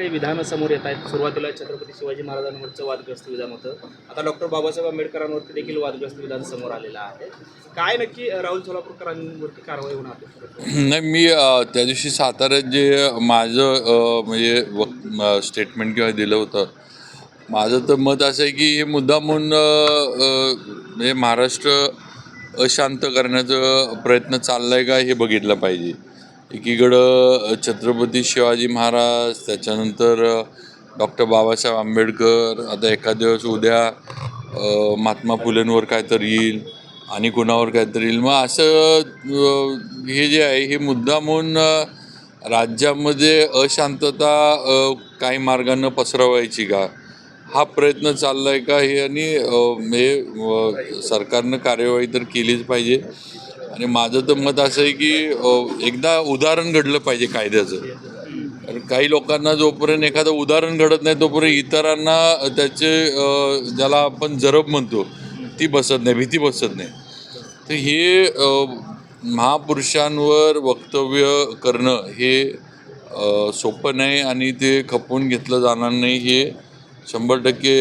काही विधानं समोर येत आहेत. सुरुवातीला छत्रपती शिवाजी महाराजांवरचं वादग्रस्त विधान होतं. आता डॉक्टर बाबासाहेब आंबेडकरांवरती देखील वादग्रस्त विधान समोर आलेलं आहे. काय नक्की राहुल सोलापूरकरांवरती कारवाई होणार नाही मी त्या दिवशी साताऱ्यात जे माझं म्हणजे वक स्टेटमेंट किंवा दिलं होतं माझं तर मत असं आहे की हे मुद्दा म्हणून म्हणजे महाराष्ट्र अशांत करण्याचा प्रयत्न चालला आहे का हे बघितलं पाहिजे. एकीकडं छत्रपती शिवाजी महाराज त्याच्यानंतर डॉक्टर बाबासाहेब आंबेडकर आता एखाद दिवस उद्या महात्मा फुलेंवर काय येईल आणि कुणावर काहीतरी येईल. मग असं हे जे आहे हे मुद्दा म्हणून राज्यामध्ये अशांतता काही मार्गानं पसरवायची का? हा प्रयत्न चालला आहे का? हे आणि हे सरकारनं कार्यवाही तर केलीच पाहिजे. आणि माझं तर मत असं आहे की एकदा उदाहरण घडलं पाहिजे कायद्याचं. कारण काही लोकांना जोपर्यंत एखादं उदाहरण घडत नाही तोपर्यंत इतरांना त्याचे ज्याला आपण जरब म्हणतो ती बसत नाही भीती बसत नाही. तर हे महापुरुषांवर वक्तव्य करणं हे सोपं नाही आणि ते खपवून घेतलं जाणार नाही हे शंभर टक्के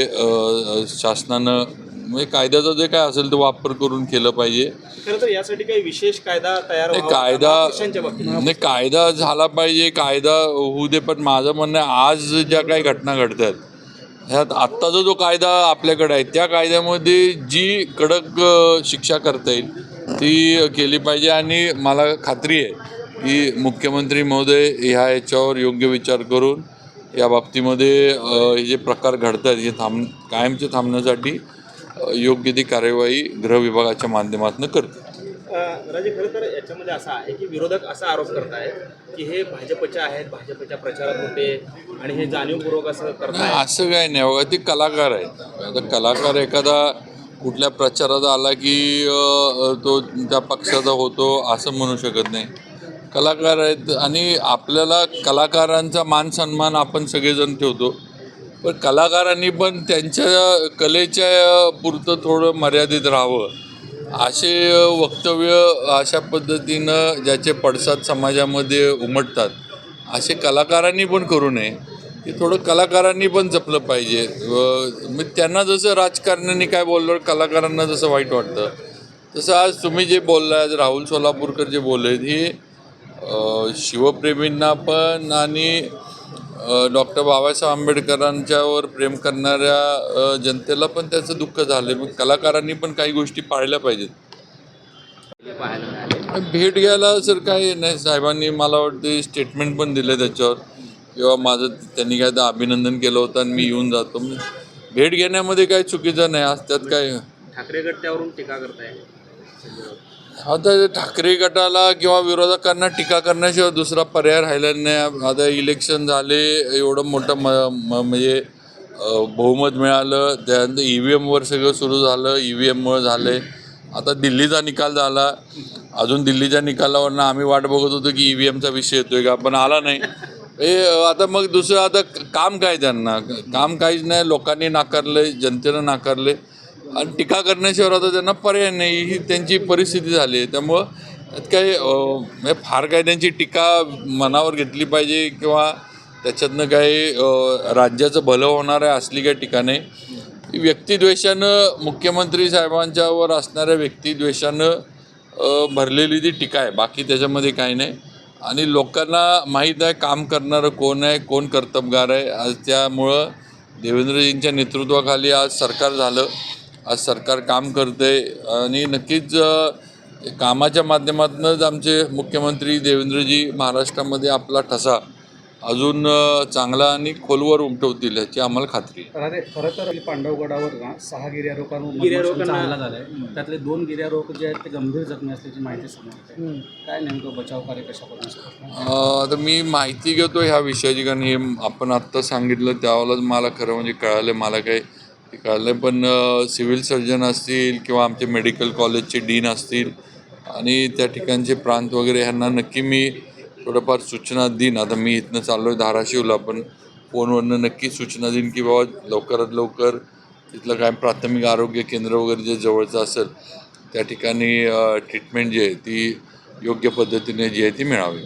शासनानं म्हणजे कायद्याचा जे काय असेल तो वापर करून केलं पाहिजे खरं तर यासाठी काही विशेष कायदा तयार नाही व्हावा का? कायदा बाबतीत नाही कायदा झाला पाहिजे कायदा होऊ दे पण माझं म्हणणं आहे आज ज्या काही घटना घडतात ह्यात आत्ताचा जो कायदा आपल्याकडे आहे त्या कायद्यामध्ये जी कडक अ, शिक्षा करता येईल ती केली पाहिजे आणि मला खात्री आहे की मुख्यमंत्री महोदय ह्या याच्यावर योग्य विचार करून या बाबतीमध्ये अ, हे जे प्रकार घडतात हे थांब कायमचे थांबण्यासाठी योग्य ती कार्यवाही गृह विभागाच्या माध्यमातून करतील अ, राजे खरं तर याच्यामध्ये असं आहे की विरोधक असा आरोप करतायत की हे भाजपचे आहेत भाजपच्या प्रचारात होते आणि हे जाणीवपूर्वक असं असं काय नाही. बघा ते कलाकार आहेत. आता कलाकार एखादा कुठल्या प्रचारात आला की तो त्या पक्षाचा होतो असं म्हणू शकत नाही. कलाकार आहेत आणि आपल्याला कलाकारांचा मान सन्मान आपण सगळेजण ठेवतो. पण कलाकारांनी पण त्यांच्या कलेच्या पुरतं थोडं मर्यादित राहावं. असे वक्तव्य अशा पद्धतीनं ज्याचे पडसाद समाजामध्ये उमटतात असे कलाकारांनी पण करू नये. की थोडं कलाकारांनी पण जपलं पाहिजे. मी मग त्यांना जसं राजकारण्यांनी काय बोललं कलाकारांना जसं वाईट वाटतं. तसं आज तुम्ही जे बोलला राहुल सोलापूरकर जे बोलले हे शिवप्रेमींना पण आणि डॉक्टर बाबासाहेब आंबेडकरांच्यावर प्रेम करणाऱ्या जनतेला पण त्याचं दुःख झालं मग कलाकारांनी पण काही गोष्टी पाळल्या पाहिजेत. भेट घ्यायला सर काही नाही. साहेबांनी मला वाटते स्टेटमेंट पण दिलं त्याच्यावर. किंवा माझं त्यांनी काय तर अभिनंदन केलं होतं आणि मी येऊन जातो. म्हणजे भेट घेण्यामध्ये काही चुकीचं नाही. आज त्यात काय ठाकरे गट त्यावरून टीका करताय. आता ठाकरे गटाला किंवा विरोधकांना टीका करण्याशिवाय दुसरा पर्याय राहिला नाही. आता इलेक्शन झाले एवढं मोठं म म्हणजे बहुमत मिळालं. त्यानंतर ई व्ही एमवर सगळं सुरू झालं ई व्ही एममुळे झालं. आता दिल्लीचा निकाल झाला. अजून दिल्लीच्या निकालावरनं आम्ही वाट बघत होतो की ई व्ही एमचा विषय येतोय का पण आला नाही. हे आता मग दुसरं आता काम काय त्यांना? काम काहीच नाही. लोकांनी नाकारले जनतेनं नाकारले आणि टीका करण्याशिवाय आता त्यांना पर्याय नाही ही त्यांची परिस्थिती झाली आहे. त्यामुळं काही म्हणजे फार काय त्यांची टीका मनावर घेतली पाहिजे किंवा त्याच्यातनं काही राज्याचं भलं होणार आहे असली काही टीका नाही. व्यक्तिद्वेषानं मुख्यमंत्री साहेबांच्यावर असणाऱ्या व्यक्तिद्वेषानं भरलेली ती टीका आहे. बाकी त्याच्यामध्ये काही नाही. आणि लोकांना माहीत आहे काम करणारं कोण आहे कोण कर्तबगार आहे. आज त्यामुळं देवेंद्रजींच्या नेतृत्वाखाली आज सरकार झालं. आज सरकार काम करतंय आणि नक्कीच कामाच्या माध्यमातूनच आमचे मुख्यमंत्री देवेंद्रजी महाराष्ट्रामध्ये आपला ठसा अजून चांगला आणि खोलवर उमटवतील याची आम्हाला खात्री आहे. खरं तर गिर्यारोहकांवर ना सहा गिर्यारोहकांवर गिर्यारोहकांना- हल्ला झालाय. त्यातले दोन गिर्यारोहक जे आहेत ते गंभीर जखमी असल्याची माहिती समोर काय नेमकं बचाव कार्य कशा आता मी माहिती घेतो ह्या विषयाची कारण हे आपण आत्ता सांगितलं त्यावेळेलाच मला खरं म्हणजे कळालं मला काही ते पण सिव्हिल सर्जन असतील किंवा आमचे मेडिकल कॉलेजचे डीन असतील आणि त्या ठिकाणचे प्रांत वगैरे ह्यांना नक्की मी थोडंफार सूचना देईन. आता मी इथनं चाललो आहे धाराशिवला पण फोनवरनं नक्की सूचना देईन की बाबा लवकरात लवकर तिथलं काय प्राथमिक आरोग्य केंद्र वगैरे जे जवळचं असेल त्या ठिकाणी ट्रीटमेंट जी आहे ती योग्य पद्धतीने जी आहे ती मिळावी.